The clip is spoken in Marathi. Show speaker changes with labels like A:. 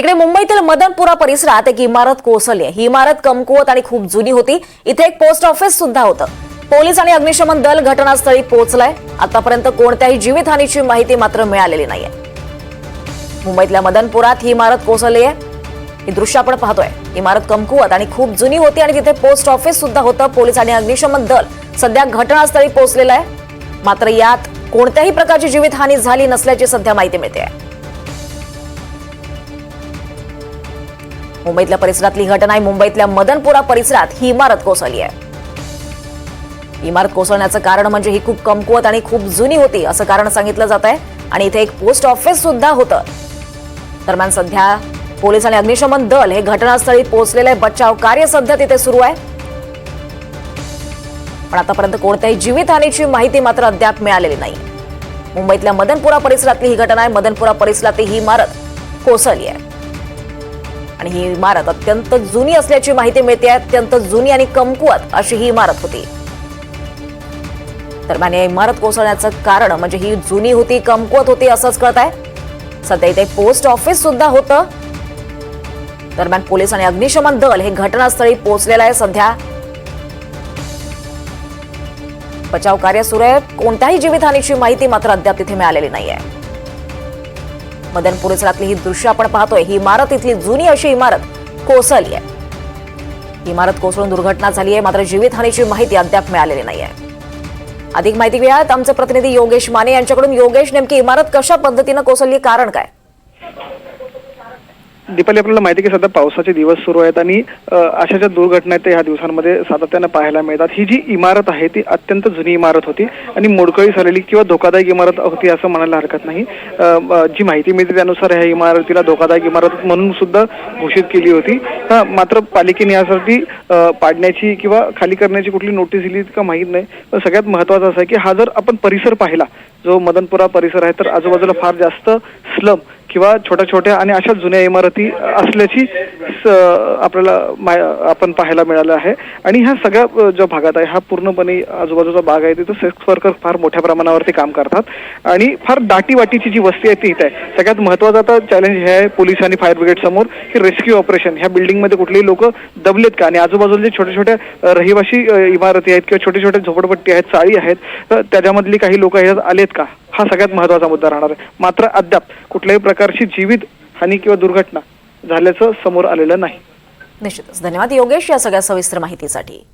A: तिकडे मुंबईतील मदनपुरा परिसरात एक इमारत कोसळली आहे. ही इमारत कमकुवत आणि खूप जुनी होती. इथे एक पोस्ट ऑफिस सुद्धा होतं. पोलीस आणि अग्निशमन दल घटनास्थळी पोहोचलाय. आतापर्यंत कोणत्याही जीवितहानीची माहिती मात्र मिळालेली नाहीये. मुंबईतल्या मदनपुरात ही इमारत कोसळली आहे. ही दृश्य आपण पाहतोय. इमारत कमकुवत आणि खूप जुनी होती आणि तिथे पोस्ट ऑफिस सुद्धा होतं. पोलीस आणि अग्निशमन दल सध्या घटनास्थळी पोहोचलेलं आहे. मात्र यात कोणत्याही प्रकारची जीवितहानी झाली नसल्याची सध्या माहिती मिळते मुंबईतल्या परिसरातली घटना आहे. मुंबईतल्या मदनपुरा परिसरात ही इमारत कोसळली आहे. इमारत कोसळण्याचं कारण म्हणजे ही खूप कमकुवत आणि खूप जुनी होती असं कारण सांगितलं जात आहे. आणि इथे एक पोस्ट ऑफिस सुद्धा होतं. दरम्यान सध्या पोलीस आणि अग्निशमन दल हे घटनास्थळी पोहोचलेलं आहे बचाव कार्य सध्या तिथे सुरू आहे. पण आतापर्यंत कोणत्याही जीवितहानीची माहिती मात्र अद्याप मिळालेली नाही. मुंबईतल्या मदनपुरा परिसरातली ही घटना आहे. मदनपुरा परिसरातली ही इमारत कोसळली आहे. आणि ही इमारत अत्यंत जुनी असल्याची माहिती मिळते अत्यंत जुनी आणि कमकुवत अशी ही इमारत होती. दरम्यान या इमारत कोसळण्याचं कारण म्हणजे ही जुनी होती कमकुवत होती असंच कळत आहे सध्या इथे पोस्ट ऑफिस सुद्धा होतं. दरम्यान पोलीस आणि अग्निशमन दल हे घटनास्थळी पोहोचलेलं आहे सध्या. बचाव कार्य सुरू आहे कोणत्याही जीवितहानीची माहिती मात्र अद्याप तिथे मिळालेली नाहीये. मदन परिसरातली ही दृश्य आपण पाहतोय. ही इमारत इथली जुनी अशी इमारत कोसळली आहे. इमारत कोसळून दुर्घटना झाली आहे. मात्र जीवितहानीची माहिती अद्याप मिळालेली नाहीये. अधिक माहिती घेऊयात आमचे प्रतिनिधी योगेश माने यांच्याकडून. योगेश नेमकी इमारत कशा पद्धतीनं कोसळली? कारण काय?
B: दीपाली आपल्याला माहिती आहे की सध्या पावसाचे दिवस सुरू आहेत आणि अशा ज्या दुर्घटना आहेत त्या ह्या दिवसांमध्ये सातत्यानं पाहायला मिळतात. ही जी इमारत आहे ती अत्यंत जुनी इमारत होती आणि मोडकळी झालेली किंवा धोकादायक इमारत होती असं म्हणायला हरकत नाही. जी माहिती मिळते त्यानुसार ह्या इमारतीला धोकादायक इमारत म्हणून सुद्धा घोषित केली होती. हा, मात्र पालिकेने यासाठी पाडण्याची किंवा खाली करण्याची कुठली नोटीस दिली का माहीत नाही. पण सगळ्यात महत्वाचं असं आहे की हा जर आपण परिसर पाहिला जो मदनपुरा परिसर आहे तर आजूबाजूला फार जास्त स्लम किंवा छोट्या छोट्या आणि अशा जुन्या इमारती असल्याची स- आपल्याला आपण पाहायला मिळालं आहे. आणि ह्या सगळ्या ज्या भागात आहे हा पूर्णपणे आजूबाजूचा भाग आहे तिथं सेक्स वर्कर फार मोठ्या प्रमाणावरती काम करतात. आणि फार दाटी वाटीची जी वस्ती आहे ती इथे आहे. सगळ्यात महत्वाचं आता चॅलेंज हे आहे पोलीस आणि फायर ब्रिगेड समोर की रेस्क्यू ऑपरेशन ह्या बिल्डिंगमध्ये कुठलेही लोक दबलेत का? आणि आजूबाजूला जे छोट्या छोट्या रहिवाशी इमारती आहेत किंवा छोटे छोटे झोपडपट्टी आहेत चाळी आहेत तर त्याच्यामधली काही लोक ह्यात आलेत का? हा सगळ्यात महत्त्वाचा मुद्दा राहणार आहे. मात्र अद्याप कुठल्याही प्रकारची जीवित हानी किंवा दुर्घटना झाल्याचं समोर आलेलं नाही.
A: निश्चितच. धन्यवाद योगेश या सगळ्या सविस्तर माहितीसाठी.